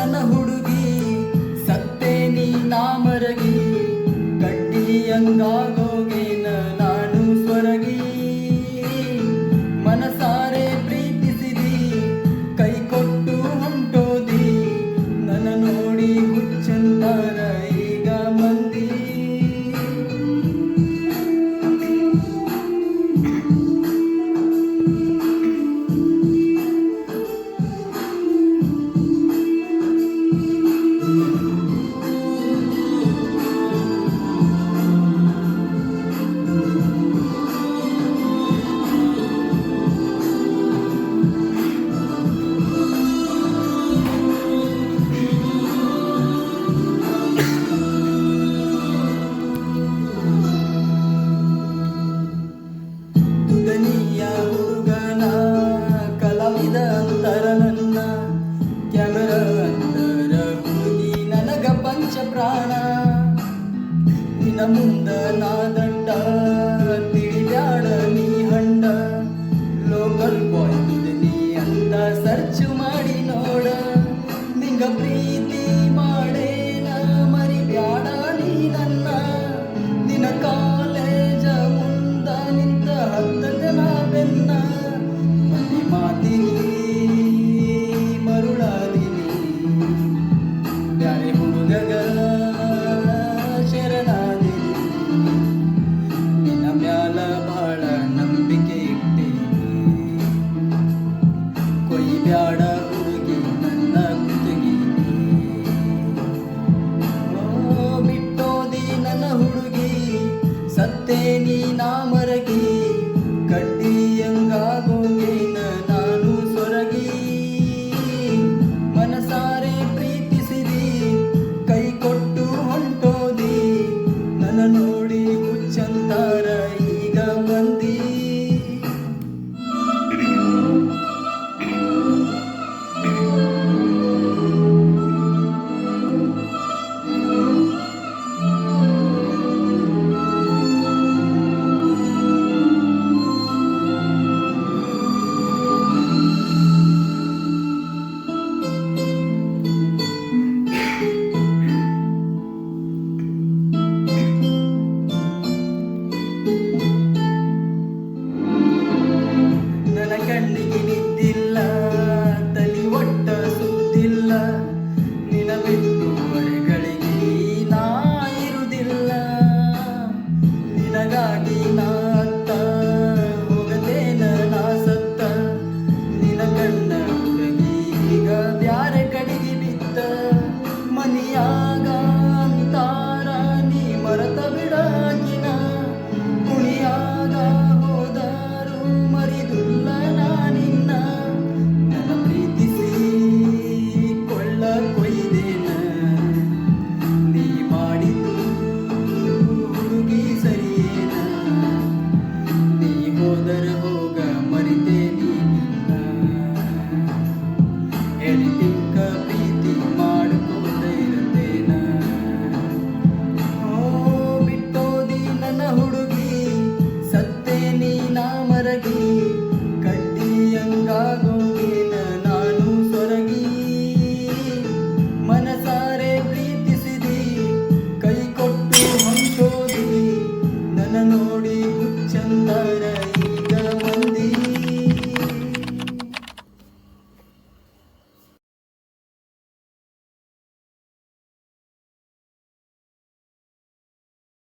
ನನ್ನ ಹುಡುಗಿ ಸತ್ತೇನಿ ನಾಮರಗಿ ಕಟ್ಟಿ ಅಂಗಾಗ ಪ್ರಾಣ. ಇನ್ನ ಮುಂದ ನಾ ದಂಡ. நாம dragon.